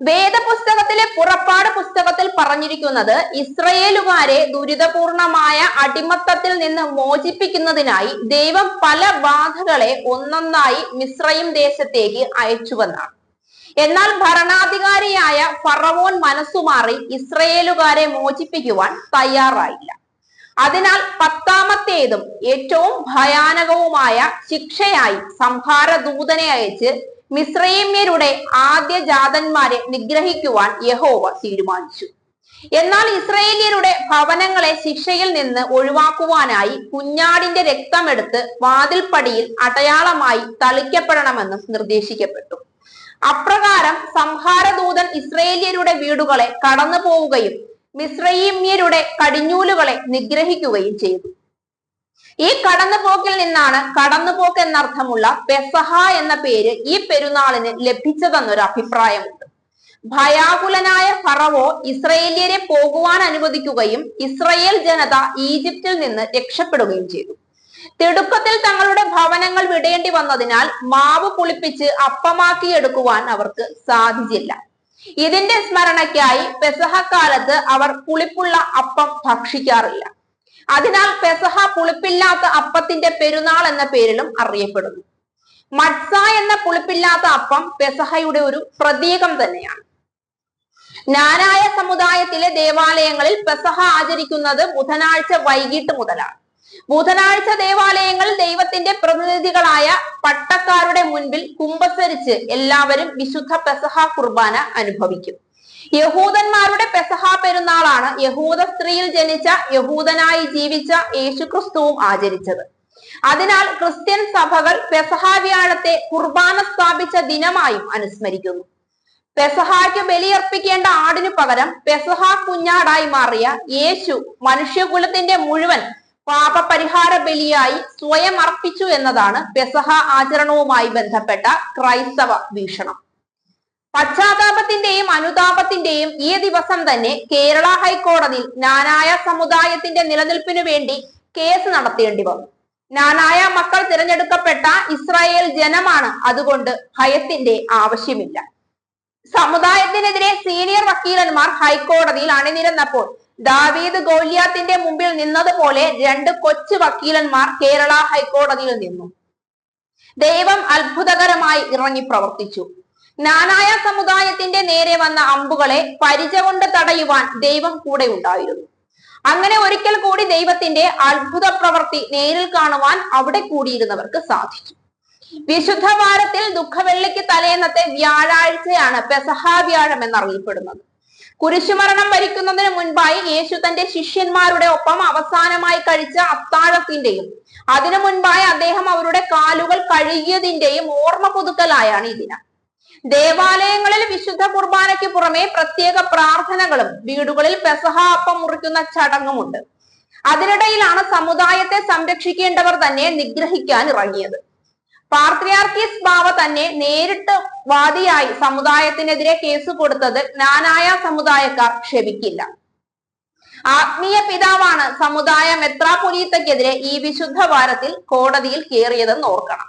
വേദപുസ്തകത്തിലെ പുറപ്പാട് പുസ്തകത്തിൽ പറഞ്ഞിരിക്കുന്നത് ഇസ്രയേലുകാരെ ദുരിതപൂർണമായ അടിമത്തത്തിൽ നിന്ന് മോചിപ്പിക്കുന്നതിനായി ദൈവം പല ബാധകളെ ഒന്നൊന്നായി മിശ്രയും ദേശത്തേക്ക് അയച്ചുവെന്നാണ് എന്നാൽ ഭരണാധികാരിയായ ഫറവോൻ മനസ്സുമാറി ഇസ്രയേലുകാരെ മോചിപ്പിക്കുവാൻ തയ്യാറായില്ല. അതിനാൽ പത്താമത്തേതും ഏറ്റവും ഭയാനകവുമായ ശിക്ഷയായി സംഹാര ദൂതനെ അയച്ച് മിശ്രൈമ്യരുടെ ആദ്യ ജാതന്മാരെ നിഗ്രഹിക്കുവാൻ യഹോവ തീരുമാനിച്ചു. എന്നാൽ ഇസ്രയേലിയരുടെ ഭവനങ്ങളെ ശിക്ഷയിൽ നിന്ന് ഒഴിവാക്കുവാനായി കുഞ്ഞാടിന്റെ രക്തമെടുത്ത് വാതിൽപ്പടിയിൽ അടയാളമായി തളിക്കപ്പെടണമെന്നും നിർദ്ദേശിക്കപ്പെട്ടു. അപ്രകാരം സംഹാരദൂതൻ ഇസ്രയേലിയരുടെ വീടുകളെ കടന്നു പോവുകയും മിസ്രൈമ്യരുടെ കടിഞ്ഞൂലുകളെ നിഗ്രഹിക്കുകയും ചെയ്തു. ഈ കടന്നുപോക്കിൽ നിന്നാണ് കടന്നുപോക്ക് എന്നർത്ഥമുള്ള പെസഹ എന്ന പേര് ഈ പെരുന്നാളിന് ലഭിച്ചതെന്നൊരു അഭിപ്രായമുണ്ട്. ഭയാകുലനായ ഫറവോ ഇസ്രയേലിയരെ പോകുവാൻ അനുവദിക്കുകയും ഇസ്രയേൽ ജനത ഈജിപ്തിൽ നിന്ന് രക്ഷപ്പെടുകയും ചെയ്തു. തിടുക്കത്തിൽ തങ്ങളുടെ ഭവനങ്ങൾ വിടേണ്ടി വന്നതിനാൽ മാവ് പുളിപ്പിച്ച് അപ്പമാക്കിയെടുക്കുവാൻ അവർക്ക് സാധിച്ചില്ല. ഇതിന്റെ സ്മരണയ്ക്കായി പെസഹക്കാലത്ത് അവർ പുളിപ്പുള്ള അപ്പം ഭക്ഷിക്കാറില്ല. അതിനാൽ പെസഹ പുളിപ്പില്ലാത്ത അപ്പത്തിന്റെ പെരുന്നാൾ എന്ന പേരിലും അറിയപ്പെടുന്നു. മത്സ എന്ന പുളിപ്പില്ലാത്ത അപ്പം പെസഹയുടെ ഒരു പ്രതീകം തന്നെയാണ്. നാരായ സമുദായത്തിലെ ദേവാലയങ്ങളിൽ പെസഹ ആചരിക്കുന്നത് ബുധനാഴ്ച വൈകിട്ട് മുതലാണ്. ബുധനാഴ്ച ദേവാലയങ്ങളിൽ ദൈവത്തിന്റെ പ്രതിനിധികളായ പട്ടക്കാരുടെ മുൻപിൽ കുമ്പസരിച്ച് എല്ലാവരും വിശുദ്ധ പെസഹ കുർബാന അനുഭവിക്കും. യഹൂദന്മാരുടെ പെസഹ പെരുന്നാളാണ് യഹൂദ സ്ത്രീയിൽ ജനിച്ച യഹൂദനായി ജീവിച്ച യേശുക്രിസ്തുവും ആചരിച്ചത്. അതിനാൽ ക്രിസ്ത്യൻ സഭകൾ പെസഹ വ്യാഴത്തെ കുർബാന സ്ഥാപിച്ച ദിനമായും അനുസ്മരിക്കുന്നു. പെസഹായ്ക്ക് ബലിയർപ്പിക്കേണ്ട ആടിനു പകരം പെസഹ കുഞ്ഞാടായി മാറിയ യേശു മനുഷ്യകുലത്തിന്റെ മുഴുവൻ പാപപരിഹാര ബലിയായി സ്വയം അർപ്പിച്ചു എന്നതാണ് പെസഹ ആചരണവുമായി ബന്ധപ്പെട്ട ക്രൈസ്തവ വീക്ഷണം. പശ്ചാത്താപത്തിന്റെയും അനുതാപത്തിന്റെയും ഈ ദിവസം തന്നെ കേരള ഹൈക്കോടതിയിൽ നാനായ സമുദായത്തിന്റെ നിലനിൽപ്പിനു വേണ്ടി കേസ് നടത്തേണ്ടി വന്നു. നാനായ മക്കൾ തിരഞ്ഞെടുക്കപ്പെട്ട ഇസ്രായേൽ ജനമാണ് അതുകൊണ്ട് ഭയത്തിന്റെ ആവശ്യമില്ല. സമുദായത്തിനെതിരെ സീനിയർ വക്കീലന്മാർ ഹൈക്കോടതിയിൽ അണിനിരന്നപ്പോൾ ദാവീദ് ഗോലിയാത്തിന്റെ മുമ്പിൽ നിന്നതുപോലെ രണ്ട് കൊച്ചു വക്കീലന്മാർ കേരള ഹൈക്കോടതിയിൽ നിന്നു. ദൈവം അത്ഭുതകരമായി ഇറങ്ങി പ്രവർത്തിച്ചു. നാനായ സമുദായത്തിന്റെ നേരെ വന്ന അമ്പുകളെ പരിച കൊണ്ട് തടയുവാൻ ദൈവം കൂടെ ഉണ്ടായിരുന്നു. അങ്ങനെ ഒരിക്കൽ കൂടി ദൈവത്തിന്റെ അത്ഭുത പ്രവൃത്തി നേരിൽ കാണുവാൻ അവിടെ കൂടിയിരുന്നവർക്ക് സാധിച്ചു. വിശുദ്ധ വാരത്തിൽ ദുഃഖവെള്ളിക്ക് തലേന്നത്തെ വ്യാഴാഴ്ചയാണ് പെസഹാ വ്യാഴം എന്നറിയപ്പെടുന്നത്. കുരിശുമരണം വരിക്കുന്നതിന് മുൻപായി യേശു തന്റെ ശിഷ്യന്മാരുടെ ഒപ്പം അവസാനമായി കഴിച്ച അത്താഴത്തിന്റെയും അതിനു മുൻപായി അദ്ദേഹം അവരുടെ കാലുകൾ കഴുകിയതിന്റെയും ഓർമ്മ പുതുക്കലായാണ് ദിനം. ദേവാലയങ്ങളിൽ വിശുദ്ധ കുർബാനയ്ക്ക് പുറമെ പ്രത്യേക പ്രാർത്ഥനകളും വീടുകളിൽ പെസഹ അപ്പം മുറിക്കുന്ന ചടങ്ങുമുണ്ട്. അതിനിടയിലാണ് സമുദായത്തെ സംരക്ഷിക്കേണ്ടവർ തന്നെ നിഗ്രഹിക്കാൻ ഇറങ്ങിയത്. പാർത്രിയാർക്കീസ് ബാവ തന്നെ നേരിട്ട് വാദിയായി സമുദായത്തിനെതിരെ കേസ് കൊടുത്തത് നാനായ സമുദായക്കാർ ക്ഷമിക്കില്ല. ആത്മീയ പിതാവാണ് സമുദായ മെത്രാപൊലീത്തക്കെതിരെ ഈ വിശുദ്ധ വാരത്തിൽ കോടതിയിൽ കയറിയതെന്ന് ഓർക്കണം.